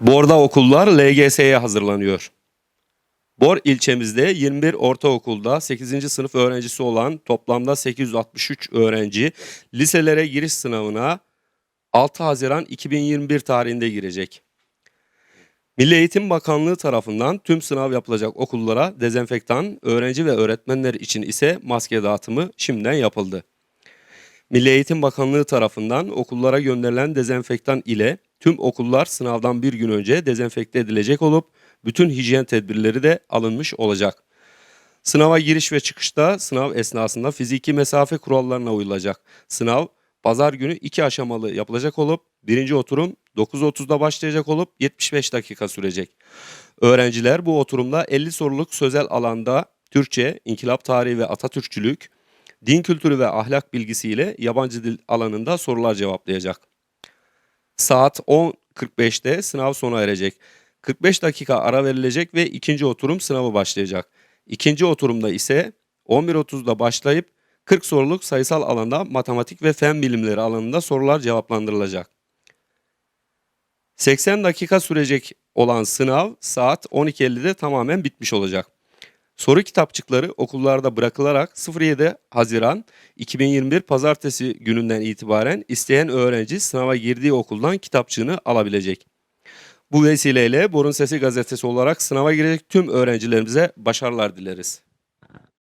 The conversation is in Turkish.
Bor'da okullar LGS'ye hazırlanıyor. Bor ilçemizde 21 ortaokulda 8. sınıf öğrencisi olan toplamda 863 öğrenci liselere giriş sınavına 6 Haziran 2021 tarihinde girecek. Milli Eğitim Bakanlığı tarafından tüm sınav yapılacak okullara dezenfektan, öğrenci ve öğretmenler için ise maske dağıtımı şimdiden yapıldı. Milli Eğitim Bakanlığı tarafından okullara gönderilen dezenfektan ile tüm okullar sınavdan bir gün önce dezenfekte edilecek olup bütün hijyen tedbirleri de alınmış olacak. Sınava giriş ve çıkışta sınav esnasında fiziki mesafe kurallarına uyulacak. Sınav pazar günü iki aşamalı yapılacak olup birinci oturum 9.30'da başlayacak olup 75 dakika sürecek. Öğrenciler bu oturumda 50 soruluk sözel alanda Türkçe, inkılap tarihi ve Atatürkçülük, din kültürü ve ahlak bilgisiyle yabancı dil alanında sorular cevaplayacak. Saat 10.45'te sınav sona erecek. 45 dakika ara verilecek ve ikinci oturum sınavı başlayacak. İkinci oturumda ise 11.30'da başlayıp 40 soruluk sayısal alanda matematik ve fen bilimleri alanında sorular cevaplandırılacak. 80 dakika sürecek olan sınav saat 12.50'de tamamen bitmiş olacak. Soru kitapçıkları okullarda bırakılarak 07 Haziran 2021 Pazartesi gününden itibaren isteyen öğrenci sınava girdiği okuldan kitapçığını alabilecek. Bu vesileyle Borun Sesi gazetesi olarak sınava girecek tüm öğrencilerimize başarılar dileriz.